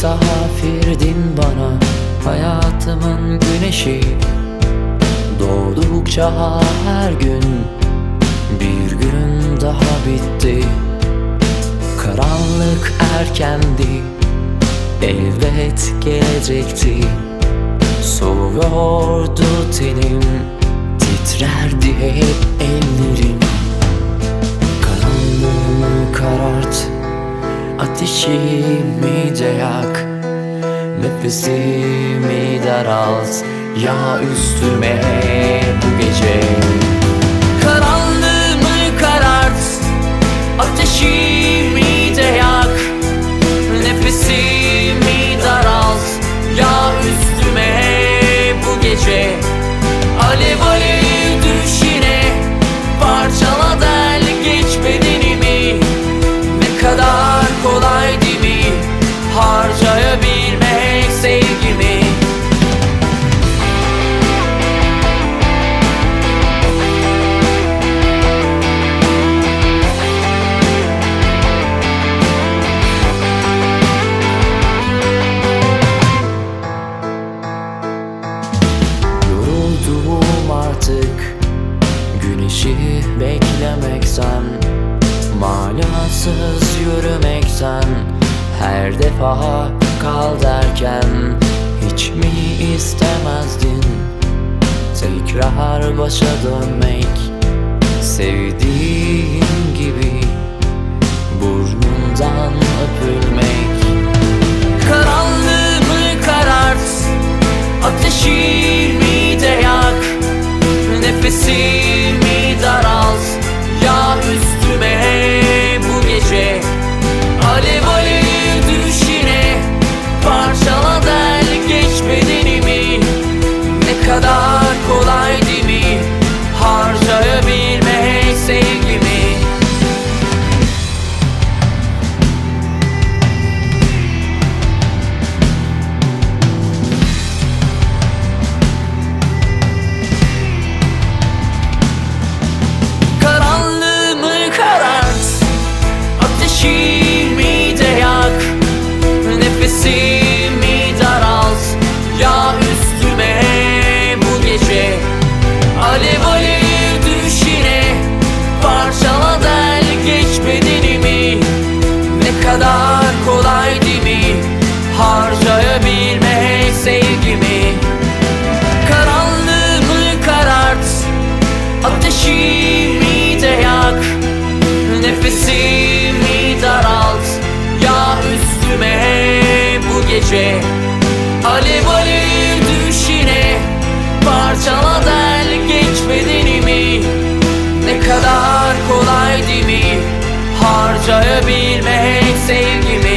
misafirdin bana Hayatımın güneşi. Doğdukça her gün Bir gün daha bitti. Karanlık erkendi Elbet gelecekti. Soğuyordu tenim Ateşimi de yak. Nefesimi daralt. Ya üstüme bu gece. Karanlığımı karart. Ateşimi de yak. Nefesimi daralt. Ya üstüme bu gece. Alev alev düş yine Parçala del geç bedenimi. Ne kadar artık Güneşi beklemekten Manasız yürümekten Her defa kal derken Hiç mi istemezdin? Tekrar başa dönmek Sevdiğin gibi Burnundan öpülmek. Karanlığımı karart Ateşimi Ateşimi de yak Nefesimi daralt. Ya üstüme bu gece Alev alev düş yine Parçala del geç bedenimi Ne kadar kolay değil mi? Harcayabilmek sevgimi